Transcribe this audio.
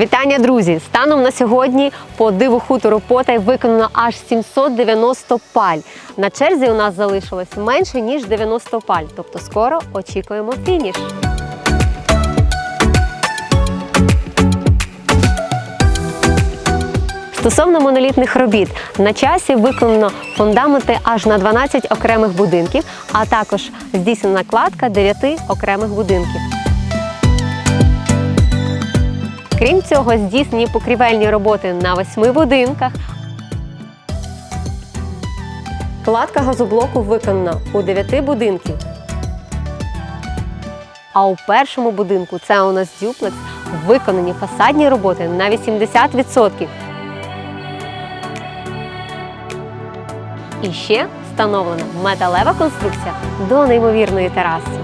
Вітання, друзі! Станом на сьогодні по диву хутору Потай виконано аж 790 паль. На черзі у нас залишилось менше ніж 90 паль, тобто скоро очікуємо фініш. Стосовно монолітних робіт, на часі виконано фундаменти аж на 12 окремих будинків, а також здійснена кладка 9 окремих будинків. Крім цього, здійснені покрівельні роботи на восьми будинках. Кладка газоблоку виконана у 9 будинків. А у першому будинку це у нас дюплекс, виконані фасадні роботи на 80%. І ще встановлена металева конструкція до неймовірної тераси.